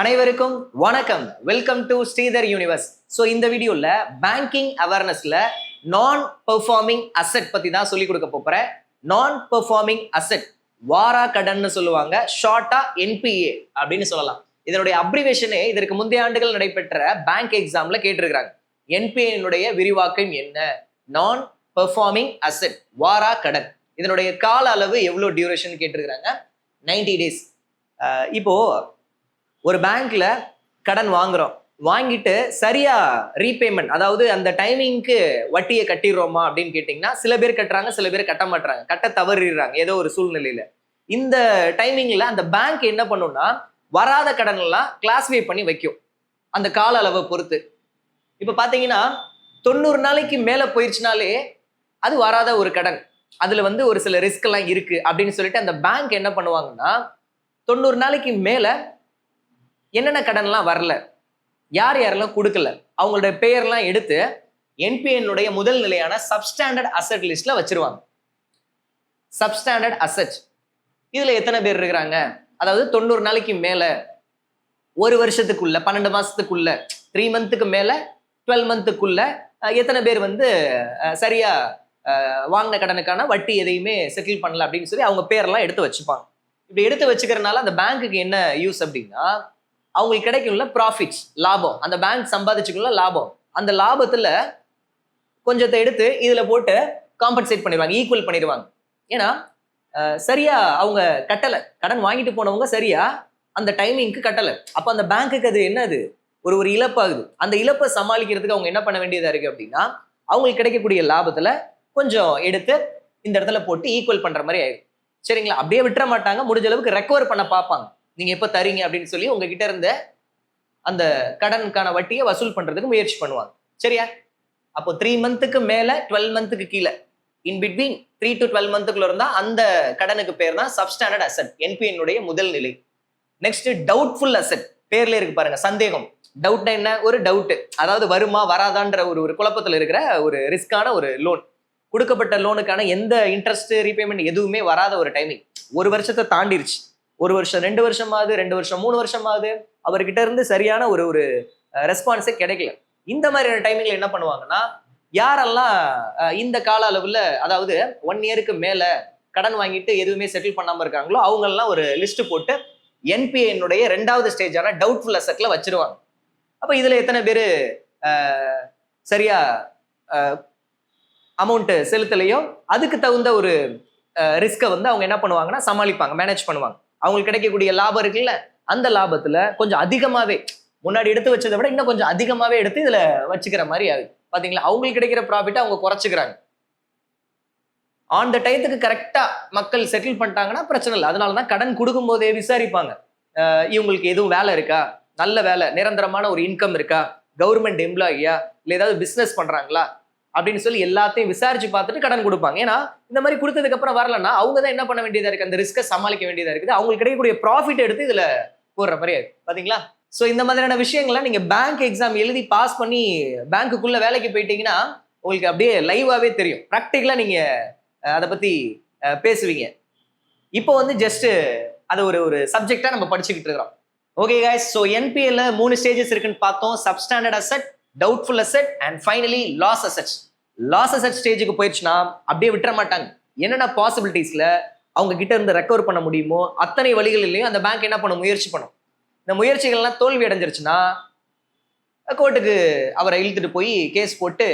அனைவருக்கும் வணக்கம். Welcome to Sridhar universe so இந்த வீடியோவில் பேங்கிங் அவேர்னஸில் நான் பெர்ஃபார்மிங் அசெட் பற்றி தான் சொல்லிக் கொடுக்க போகிறேன் நான் பெர்ஃபார்மிங் அசெட் வாரா கடன்னு சொல்லுவாங்க. ஷார்ட்டா என்பிஏ அப்படின்னு சொல்லலாம். இதனுடைய அப்ரிவேஷனே இதற்கு முந்தைய ஆண்டுகள் நடைபெற்ற பேங்க் எக்ஸாம்ல கேட்டிருக்கிறாங்க. என்பிஏனுடைய விரிவாக்கம் என்ன? நான் பெர்ஃபார்மிங் அசெட் வாரா கடன். இதனுடைய கால அளவு எவ்வளோ டியூரேஷன் கேட்டிருக்கிறாங்க? 90 டேஸ் இப்போ ஒரு பேங்க்ல கடன் வாங்குறோம். வாங்கிட்டு சரியா ரீபேமெண்ட் அதாவது அந்த டைமிங்க்கு வட்டியை கட்டிடுறோமா அப்படின்னு கேட்டிங்கன்னா சில பேர் கட்டுறாங்க சில பேர் கட்ட மாட்டுறாங்க கட்ட தவறிடுறாங்க ஏதோ ஒரு சூழ்நிலையில. இந்த டைமிங்ல அந்த பேங்க் என்ன பண்ணும்னா வராத கடன் எல்லாம் கிளாஸிஃபை பண்ணி வைக்கும். அந்த கால அளவை பொறுத்து. இப்போ பார்த்தீங்கன்னா தொண்ணூறு நாளைக்கு மேலே போயிடுச்சுனாலே அது வராத ஒரு கடன். அதுல வந்து ஒரு சில ரிஸ்க் எல்லாம் இருக்கு அப்படின்னு சொல்லிட்டு அந்த பேங்க் என்ன பண்ணுவாங்கன்னா தொண்ணூறு நாளைக்கு மேல என்னென்ன கடன்லாம் வரல? யார் யாரெல்லாம் கொடுக்கல? அவங்களோட பெயர்லாம் எடுத்து என்பிஎன்னுடைய முதல் நிலையான சப்ஸ்டாண்டர்ட் அசெட் லிஸ்ட்ல வச்சிருவாங்க. சப்ஸ்டாண்டர்ட் அசெட் இதுல எத்தனை பேர் இருக்கிறாங்க? அதாவது தொண்ணூறு நாளைக்கு மேல ஒரு வருஷத்துக்குள்ள பன்னெண்டு மாசத்துக்குள்ள த்ரீ மந்த்துக்கு மேல டுவெல் மந்த்துக்குள்ள எத்தனை பேர் வந்து சரியா வாங்கின கடனுக்கான வட்டி எதையுமே செட்டில் பண்ணல அப்படின்னு சொல்லி அவங்க பேரெல்லாம் எடுத்து வச்சுப்பாங்க. இப்படி எடுத்து வச்சுக்கிறனால அந்த பேங்க்குக்கு என்ன யூஸ் அப்படின்னா அவங்களுக்கு கிடைக்கும்ல ப்ராஃபிட்ஸ் லாபம். அந்த பேங்க் சம்பாதிச்சுக்குள்ள லாபம். அந்த லாபத்தில் கொஞ்சத்தை எடுத்து இதில் போட்டு காம்பன்சேட் பண்ணிடுவாங்க ஈக்குவல் பண்ணிடுவாங்க. ஏன்னா சரியா அவங்க கட்டலை. கடன் வாங்கிட்டு போனவங்க சரியா அந்த டைமிங்க்கு கட்டலை. அப்போ அந்த பேங்க்குக்கு அது என்னது? ஒரு ஒரு இழப்பாகுது. அந்த இழப்பை சமாளிக்கிறதுக்கு அவங்க என்ன பண்ண வேண்டியதாக இருக்குது அப்படின்னா அவங்களுக்கு கிடைக்கக்கூடிய லாபத்தில் கொஞ்சம் எடுத்து இந்த இடத்துல போட்டு ஈக்குவல் பண்ணுற மாதிரி ஆயிடும் சரிங்களா? அப்படியே விட்டுற மாட்டாங்க. முடிஞ்ச அளவுக்கு ரெக்கவர் பண்ண பார்ப்பாங்க. நீங்க எப்போ தரீங்க அப்படின்னு சொல்லி உங்ககிட்ட இருந்த அந்த கடனுக்கான வட்டியை வசூல் பண்றதுக்கு முயற்சி பண்ணுவாங்க. சரியா? அப்போ த்ரீ மந்த்துக்கு மேல டுவெல் மந்த்துக்கு கீழே. In between three to twelve மந்த்துக்குள்ள இருந்தா அந்த கடனுக்கு பேர் தான் சப்ஸ்டாண்டர்ட் அசெட் என்பிஎன்னுடைய முதல் நிலை. நெக்ஸ்ட் டவுட்ஃபுல் அசெட் பேர்ல இருக்கு பாருங்க சந்தேகம். டவுட்னா என்ன? ஒரு டவுட் அதாவது வருமா வராதான்ற ஒரு ஒரு குழப்பத்தில் இருக்கிற ஒரு ரிஸ்கான ஒரு லோன் கொடுக்கப்பட்ட லோனுக்கான எந்த இன்ட்ரெஸ்ட் ரீபேமெண்ட் எதுவுமே வராத ஒரு டைமிங் ஒரு வருஷத்தை தாண்டிருச்சு. ஒரு வருஷம் ரெண்டு வருஷமாவது ரெண்டு வருஷம் மூணு வருஷமாவது அவர்கிட்ட இருந்து சரியான ஒரு ஒரு ரெஸ்பான்ஸே கிடைக்கல. இந்த மாதிரியான டைமிங்ல என்ன பண்ணுவாங்கன்னா யாரெல்லாம் இந்த கால அளவுல அதாவது ஒன் இயருக்கு மேல கடன் வாங்கிட்டு எதுவுமே செட்டில் பண்ணாம இருக்காங்களோ அவங்கெல்லாம் ஒரு லிஸ்ட் போட்டு என்பிஏனுடைய ரெண்டாவது ஸ்டேஜான டவுட்ஃபுல் அசெட்ல வச்சிருவாங்க. அப்ப இதுல எத்தனை பேர் சரியா அமௌண்ட் செலுத்தலையோ அதுக்கு தகுந்த ஒரு ரிஸ்க்கை வந்து அவங்க என்ன பண்ணுவாங்கன்னா சமாளிப்பாங்க மேனேஜ் பண்ணுவாங்க. அவங்களுக்கு கிடைக்கக்கூடிய லாபம் இருக்குல்ல அந்த லாபத்துல கொஞ்சம் அதிகமாவே முன்னாடி எடுத்து வச்சதை விட இன்னும் கொஞ்சம் அதிகமாவே எடுத்து இதுல வச்சுக்கிற மாதிரி ஆகுது. பாத்தீங்களா? அவங்களுக்கு கிடைக்கிற ப்ராஃபிட்டை அவங்க குறைச்சிக்கிறாங்க. ஆன் த டயத்துக்கு கரெக்டா மக்கள் செட்டில் பண்ணிட்டாங்கன்னா பிரச்சனை இல்லை. அதனால தான் கடன் கொடுக்கும் போதே விசாரிப்பாங்க இவங்களுக்கு எதுவும் வேலை இருக்கா? நல்ல வேலை நிரந்தரமான ஒரு இன்கம் இருக்கா? கவர்மெண்ட் எம்ப்ளாயியா இல்லை ஏதாவது பிஸ்னஸ் பண்றாங்களா? அப்படின்னு சொல்லி எல்லாத்தையும் விசாரிச்சு பார்த்துட்டு கடன் கொடுப்பாங்க. ஏன்னா இந்த மாதிரி கொடுத்ததுக்கு அப்புறம் வரலன்னா அவங்க தான் என்ன பண்ண வேண்டியதா இருக்கு? அந்த ரிஸ்க்கை சமாளிக்க வேண்டியதா இருக்குது. அவங்களுக்கு கிடைக்கக்கூடிய ப்ராஃபிட் எடுத்து இதுல போடுற மாதிரி பாத்தீங்களா? ஸோ இந்த மாதிரியான விஷயங்கள்லாம் நீங்க பேங்க் எக்ஸாம் எழுதி பாஸ் பண்ணி பேங்க்குள்ள வேலைக்கு போயிட்டீங்கன்னா உங்களுக்கு அப்படியே லைவாவே தெரியும். ப்ராக்டிக்கலா நீங்க அதை பத்தி பேசுவீங்க. இப்போ வந்து ஜஸ்ட் அதை ஒரு ஒரு சப்ஜெக்டா நம்ம படிச்சுக்கிட்டு இருக்கிறோம். ஓகே காய்ஸ் ஸோ என்பிஎல்ல மூணு ஸ்டேஜஸ் இருக்குன்னு பார்த்தோம். Substandard asset doubtful asset and finally loss assets loss asset ஸ்டேஜுக்கு போயிடுச்சுன்னா அப்படியே விட்டுற மாட்டாங்க. என்னென்ன பாசிபிலிட்டிஸில் அவங்க கிட்ட இருந்து ரெக்கவர் பண்ண முடியுமோ அத்தனை வழிகளிலையும் அந்த பேங்க் என்ன பண்ண முயற்சி பண்ணும். இந்த முயற்சிகள்லாம் தோல்வி அடைஞ்சிருச்சுன்னா கோர்ட்டுக்கு அவரை இழுத்துட்டு போய் கேஸ் போட்டு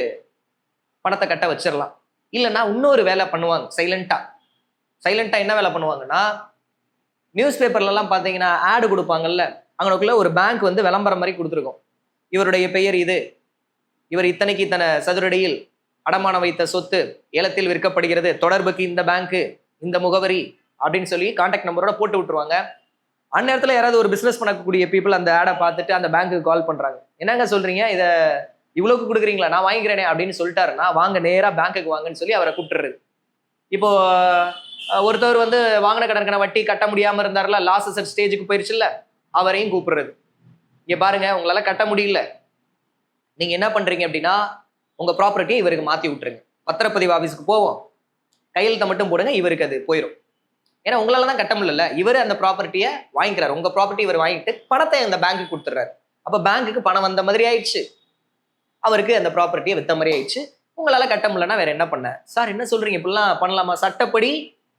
பணத்தை கட்ட வச்சிடலாம் இல்லைன்னா இன்னொரு வேலை பண்ணுவாங்க சைலண்டா சைலண்டா என்ன வேலை பண்ணுவாங்கன்னா நியூஸ் பேப்பர்லலாம் பார்த்தீங்கன்னா ஆடு கொடுப்பாங்கல்ல அங்கனக்குள்ள ஒரு பேங்க் வந்து விளம்பரம் மாதிரி கொடுத்துருக்கோம். இவருடைய பெயர் இது. இவர் இத்தனைக்கு இத்தனை சதுரடியில் அடமானம் வைத்த சொத்து ஏலத்தில் விற்கப்படுகிறது. தொடர்புக்கு இந்த பேங்க்கு இந்த முகவரி அப்படின்னு சொல்லி கான்டாக்ட் நம்பரோட போட்டு விட்டுருவாங்க. அந்நேரத்தில் யாராவது ஒரு பிஸ்னஸ் பண்ணக்கூடிய பீப்புள் அந்த ஆடை பார்த்துட்டு அந்த பேங்க்குக்கு கால் பண்ணுறாங்க என்னங்க சொல்கிறீங்க இதை இவ்வளோக்கு கொடுக்குறீங்களா? நான் வாங்கிக்கிறேனே அப்படின்னு சொல்லிட்டாருன்னா வாங்க நேராக பேங்க்குக்கு வாங்கன்னு சொல்லி அவரை கூப்பிட்டுருது இப்போ ஒருத்தவர் வந்து வாங்கின கடனுக்கான வட்டி கட்ட முடியாமல் இருந்தார்ல லாஸ் அசட் ஸ்டேஜுக்கு போயிருச்சுல்ல அவரையும் கூப்பிடுறது. இங்கே பாருங்க உங்களால் கட்ட முடியல. நீங்கள் என்ன பண்ணுறீங்க அப்படின்னா உங்கள் ப்ராப்பர்ட்டியை இவருக்கு மாற்றி விட்டுருங்க. பத்திரப்பதிவு ஆஃபீஸ்க்கு போவோம். கையெழுத்தை மட்டும் போடுங்க இவருக்கு அது போயிடும் ஏன்னா உங்களால தான் கட்ட முடியல. இவர் அந்த ப்ராப்பர்ட்டியை வாங்கிக்கிறார். உங்கள் ப்ராப்பர்ட்டி இவர் வாங்கிட்டு பணத்தை அந்த பேங்க்குக்கு கொடுத்துட்றாரு. அப்போ பேங்க்குக்கு பணம் வந்த மாதிரி ஆயிடுச்சு. அவருக்கு அந்த ப்ராப்பர்ட்டியை வித்த மாதிரி ஆயிடுச்சு. உங்களால் கட்ட முடியலன்னா வேற என்ன பண்ண? சார் என்ன சொல்றீங்க? இப்படிலாம் பண்ணலாமா? சட்டப்படி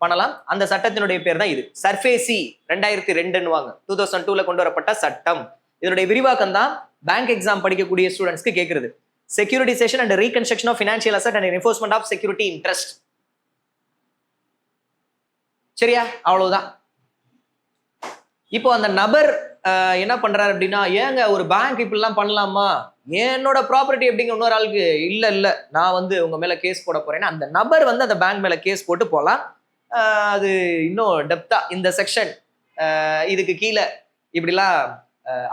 பண்ணலாம். அந்த சட்டத்தினுடைய பேர் தான் இது. சர்ஃபேசி ரெண்டாயிரத்தி ரெண்டுன்னு வாங்க டூ தௌசண்ட் டூல கொண்டு வரப்பட்ட சட்டம். இதனுடைய விரிவாக்கம் தான் பேங்க் எக்ஸாம் படிக்கக்கூடிய ஸ்டூடெண்ட்ஸ்க்கு கேட்குறது securitisation and reconstruction of financial asset and enforcement of security interest சரியா? அவ்வளவுதான். இப்போ அந்த நபர் என்ன பண்றாரு அப்படின்னா ஏங்க ஒரு பேங்க் இப்படிலாம் பண்ணலாமா? என்னோட ப்ராப்பர்ட்டி எப்படிங்க இன்னொரு ஆளுக்கு? இல்ல இல்ல. நான் வந்து உங்க மேல கேஸ் போட போறேன்னா அந்த நபர் வந்து அந்த பேங்க் மேல கேஸ் போட்டு போகலாம் அது இன்னும் டெப்தா இந்த செக்ஷன் இதுக்கு கீழே இப்படிலாம்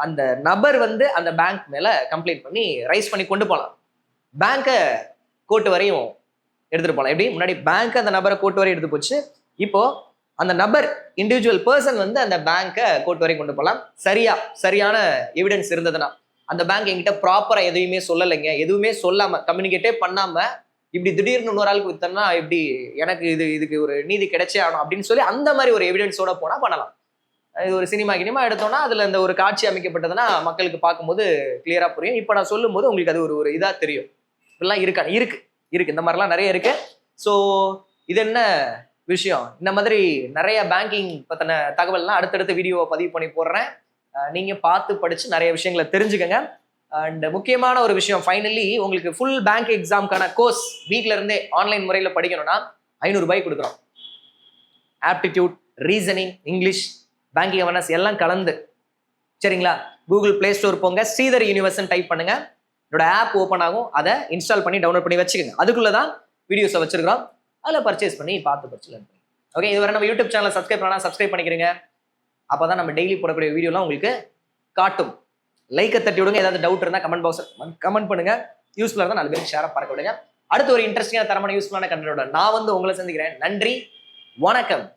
அந்த நபர் வந்து அந்த பேங்க் மேல கம்ப்ளைண்ட் பண்ணி ரைஸ் பண்ணி கொண்டு போகலாம் பேங்கை கோர்ட்டு வரையும் எடுத்துட்டு போகலாம் எப்படி? முன்னாடி பேங்க் அந்த நபரை கோர்ட்டு வரையும் எடுத்து போச்சு. இப்போ அந்த நபர் இண்டிவிஜுவல் பர்சன் வந்து அந்த பேங்கை கோர்ட் வரை கொண்டு போகலாம் சரியா சரியான எவிடன்ஸ் இருந்ததுன்னா. அந்த பேங்க் என்கிட்ட ப்ராப்பரா எதுவுமே சொல்லலைங்க. எதுவுமே சொல்லாம கம்யூனிகேட்டே பண்ணாம இப்படி திடீர்னு இன்னொரு ஆளுக்கு வித்தோம்னா எப்படி எனக்கு இது இதுக்கு ஒரு நீதி கிடைச்சே ஆகணும் அப்படின்னு சொல்லி அந்த மாதிரி ஒரு எவிடன்ஸோட போனா பண்ணலாம். இது ஒரு சினிமா கினிமா எடுத்தோம்னா அதில் இந்த ஒரு காட்சி அமைக்கப்பட்டதுன்னா மக்களுக்கு பார்க்கும்போது கிளியராக புரியும். இப்போ நான் சொல்லும்போது உங்களுக்கு அது ஒரு ஒரு இதாக தெரியும். இப்படிலாம் இருக்கா? இருக்கு. இருக்கு. இந்த மாதிரிலாம் நிறைய இருக்கு. ஸோ இது என்ன விஷயம்? இந்த மாதிரி நிறைய பேங்கிங் பற்றின தகவல்லாம் அடுத்தடுத்த வீடியோவை பதிவு பண்ணி போடுறேன். நீங்கள் பார்த்து படித்து நிறைய விஷயங்களை தெரிஞ்சுக்கங்க. அண்ட் முக்கியமான ஒரு விஷயம் ஃபைனலி உங்களுக்கு ஃபுல் பேங்க் எக்ஸாம்க்கான கோர்ஸ் வீட்ல இருந்தே ஆன்லைன் முறையில் படிக்கணும்னா ஐநூறுபாய் கொடுக்குறோம். Aptitude reasoning English banking awareness எல்லாம் கலந்து. சரிங்களா? கூகுள் ப்ளே ஸ்டோர் போங்க ஸ்ரீதர் யூனிவர்ஸ்ன்னு டைப் பண்ணுங்க. என்னோட ஆப் ஓப்பன் ஆகும் அதை இன்ஸ்டால் பண்ணி டவுன்லோட் பண்ணி வச்சுக்கோங்க. அதுக்குள்ள தான் வீடியோஸை வச்சிருக்கிறோம். அதில் பர்ச்சேஸ் பண்ணி பார்த்து பர்ச்சேஸ் பண்ணி. ஓகே இதுவரை நம்ம யூடியூப் சேனலை சப்ஸ்கிரைப் பண்ணால் சப்ஸ்கிரைப் பண்ணிக்கிறீங்க. அப்போ தான் நம்ம டெய்லி போடக்கூடிய வீடியோலாம் உங்களுக்கு காட்டும். லைக்கை தட்டி விடுங்க. ஏதாவது டவுட் இருந்தால் கமெண்ட் பாக்ஸ் கமெண்ட் பண்ணுங்க. யூஸ்ஃபுல்லாக இருந்தால் நாலு பேருக்கு ஷேராக பறக்க விடுங்க. அடுத்து ஒரு இன்ட்ரெஸ்டிங்கான தரமான யூஸ்ஃபுல்லான கண்டனோட நான் வந்து உங்களை சந்திக்கிறேன். நன்றி. வணக்கம்.